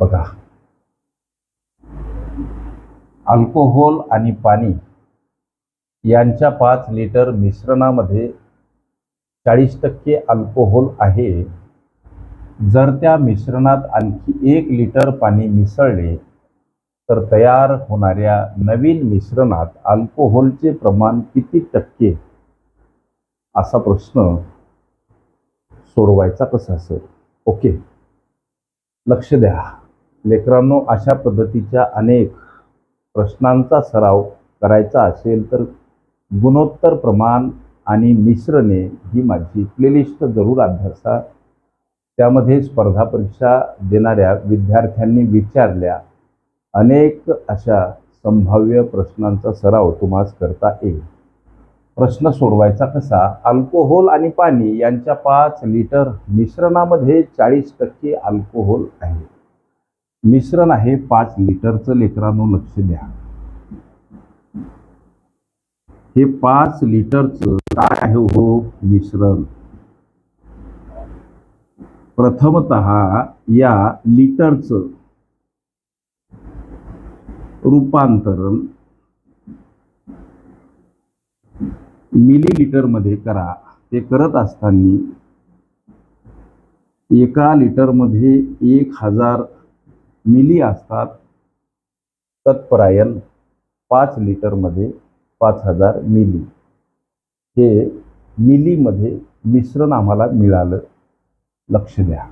बघा. अल्कोहोल आणि पाणी यांच्या पाच लिटर मिश्रणामध्ये चाळीस टक्के अल्कोहोल आहे. जर त्या मिश्रणात आणखी एक लिटर पाणी मिसळले तर तयार होणाऱ्या नवीन मिश्रणात अल्कोहोलचे प्रमाण किती टक्के? असा प्रश्न सोडवायचा कसा असेल. ओके. लक्ष द्या. लेकरांनो अशा पद्धतीच्या अनेक प्रश्नांचा सराव करायचा असेल तर गुणोत्तर प्रमाण आणि मिश्रणे ही माझी प्लेलिस्ट जरूर अभ्यासा. त्यामध्ये स्पर्धा परीक्षा देणाऱ्या विद्यार्थ्यांनी विचारल्या अनेक अशा संभाव्य प्रश्नांचा सराव तुम्हाला करता येईल. प्रश्न सोडवायचा कसा? अल्कोहोल आणि पाणी यांच्या पाच लिटर मिश्रणामध्ये चाळीस टक्के अल्कोहोल आहे. मिश्रण आहे पाच लिटरचं लेकरांनो लक्ष द्या. हे पाच लिटरचं काय आहे हो मिश्रण? प्रथमत या लिटरचं रूपांतरण मिलीलिटरमध्ये करा. ते करत असताना एका लिटरमध्ये एक हजार मिली असतात तत्परायण पाच लिटरमध्ये पाच हजार मिली. हे मिलीमध्ये मिश्रण आम्हाला मिळालं. लक्ष द्या.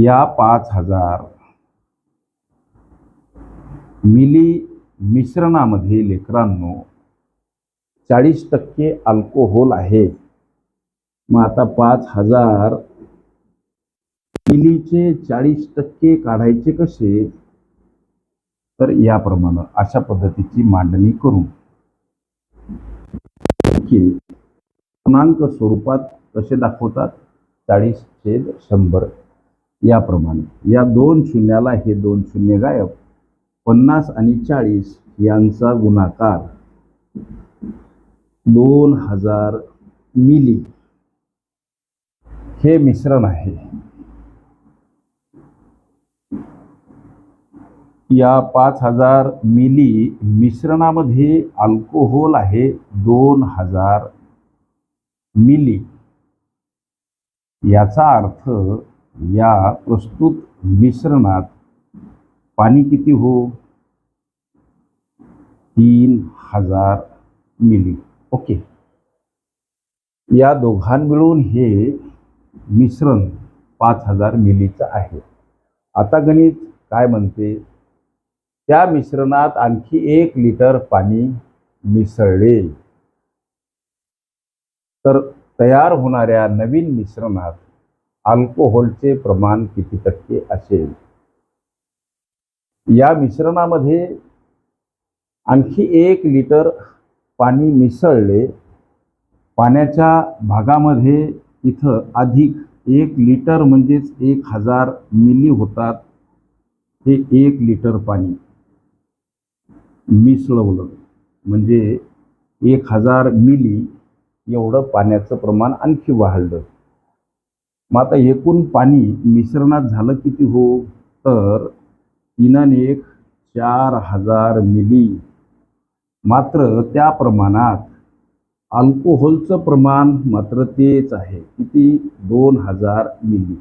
या पाच हजार मिली मिश्रणामध्ये लेकरांनो चाळीस टक्के अल्कोहोल आहे. मग आता पाच हजार मिलीचे चाळीस टक्के काढायचे कसे? तर याप्रमाणे अशा पद्धतीची मांडणी करून पूर्णांक स्वरूपात कसे दाखवतात? चाळीस छेद शंभर. याप्रमाणे. या दोन शून्याला हे दोन शून्य गायब. पन्नास आणि चाळीस यांचा गुणाकार दोन हजार मिली. हे मिश्रण आहे. या पाच हजार मिली मिश्रणामध्ये अल्कोहोल आहे दोन हजार मिली. याचा अर्थ या प्रस्तुत मिश्रणात पाणी किती हो? तीन हजार मिली. ओके. या दोघां मिळून हे मिश्रण पाच हजार मिलीचं आहे. आता गणित काय म्हणते? त्या मिश्रणात आणखी एक लिटर पाणी मिसळले. तर तयार होणाऱ्या नवीन मिश्रणात अल्कोहोलचे प्रमाण किती टक्के असेल? या मिश्रणामध्ये आणखी एक लिटर पाणी मिसळले. पाण्याच्या भागामध्ये इथं अधिक एक लिटर म्हणजेच एक हजार मिली होतात हे एक लिटर पाणी. मिसळवलं. म्हणजे एक हजार मिली एवढं पाण्याचं प्रमाण आणखी वाढलं. मग आता एकूण पाणी मिश्रणात झालं किती हो? तर तीन एक चार हजार मिली. मात्र त्या प्रमाणात अल्कोहोलचं प्रमाण मात्र तेच आहे. किती? दोन हजार मिली.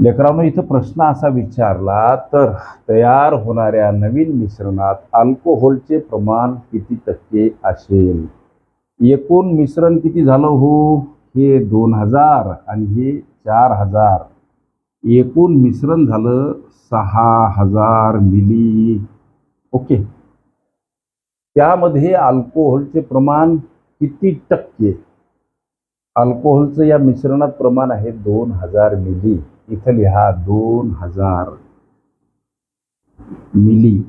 लेकरांनो इथं प्रश्न असा विचारला तर तयार होणाऱ्या नवीन मिश्रणात अल्कोहोलचे प्रमाण किती टक्के असेल? एकूण मिश्रण किती झालं हो? हे दोन हजार आणि हे चार हजार. एकूण मिश्रण झालं सहा हजार मिली. ओके. त्यामध्ये अल्कोहोलचे प्रमाण किती टक्के? अल्कोहोलचं या मिश्रणात प्रमाण आहे दोन हजार मिली. इथं लिहा दोन हजार मिली.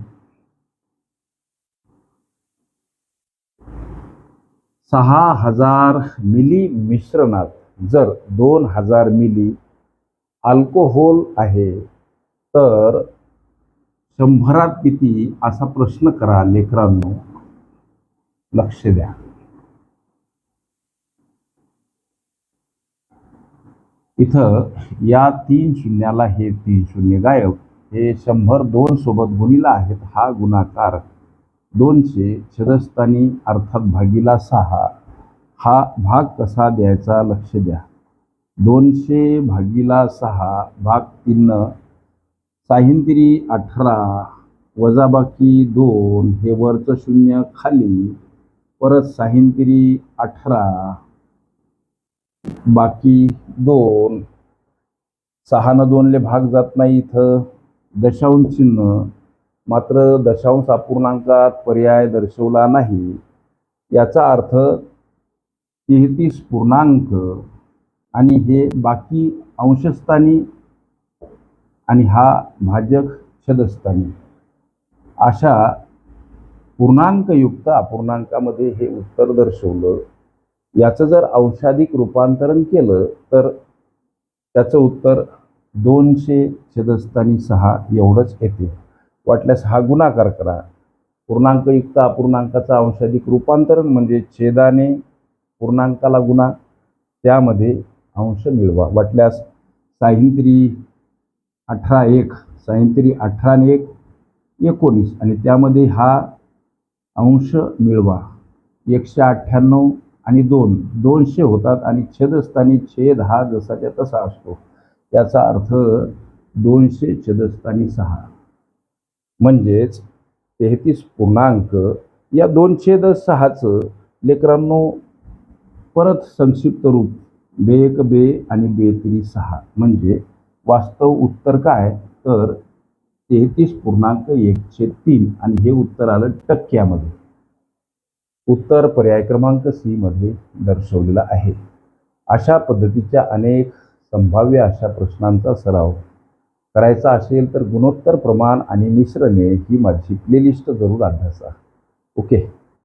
सहा हजार मिली मिश्रणात जर दोन हजार मिली अल्कोहोल आहे तर शंभरात किती? असा प्रश्न करा लेकरांनो. लक्ष द्या. इथं या तीन शून्याला हे तीन शून्य गायब. हे शंभर दोन सोबत गुणिला आहेत हा गुणाकार दोनशे छदस्थानी अर्थात भागीला सहा. हा भाग कसा द्यायचा लक्ष द्या. दोनशे भागीला सहा भाग तीन साहिंत्री अठरा वजाबाकी दोन हे वरचं शून्य खाली परत साहिंत्री अठरा बाकी दोन. सहानं दोनले भाग जात नाही इथं. दशांश चिन्ह. मात्र दशांश अपूर्णांकात पर्याय दर्शवला नाही. याचा अर्थ तेहतीस पूर्णांक आणि हे बाकी अंशस्थानी आणि हा भाजक छदस्थानी. अशा पूर्णांकयुक्त अपूर्णांकामध्ये हे उत्तर दर्शवलं. याचं जर औषधिक रूपांतरण केलं तर त्याचं उत्तर दोनशे छेदस्थानी सहा एवढंच येते. वाटल्यास हा गुणाकार करा. पूर्णांकयुक्त अपूर्णांकाचा अंशाधिक रूपांतरण म्हणजे छेदाने पूर्णांकाला गुणा त्यामध्ये अंश मिळवा. वाटल्यास साहिंत्री अठरा एक साहिंत्री अठरा आणि एक एकोणीस. आणि त्यामध्ये हा अंश मिळवा. एकशे अठ्ठ्याण्णव आणि दोन दोनशे होतात आणि छेदस्थानी छेद हा जसाच्या तसा असतो. याचा अर्थ दोनशे छेदस्थानी सहा. म्हणजेच तेहतीस पूर्णांक या दोन छेद सहाचं लेकरांनो परत संक्षिप्त रूप बे एक बे आणि बे सहा. म्हणजे वास्तव उत्तर काय? तर तेहतीस पूर्णांक एकशे तीन. आणि हे उत्तर आलं टक्क्यामध्ये. उत्तर पर्याय क्रमांक सी मध्ये दर्शवलेला आहे. अशा पद्धतीच्या अनेक संभाव्य अशा प्रश्नांचा सराव करायचा असेल तर गुणोत्तर प्रमाण आणि मिश्रणे ही माझी प्लेलिस्ट जरूर अभ्यासा. ओके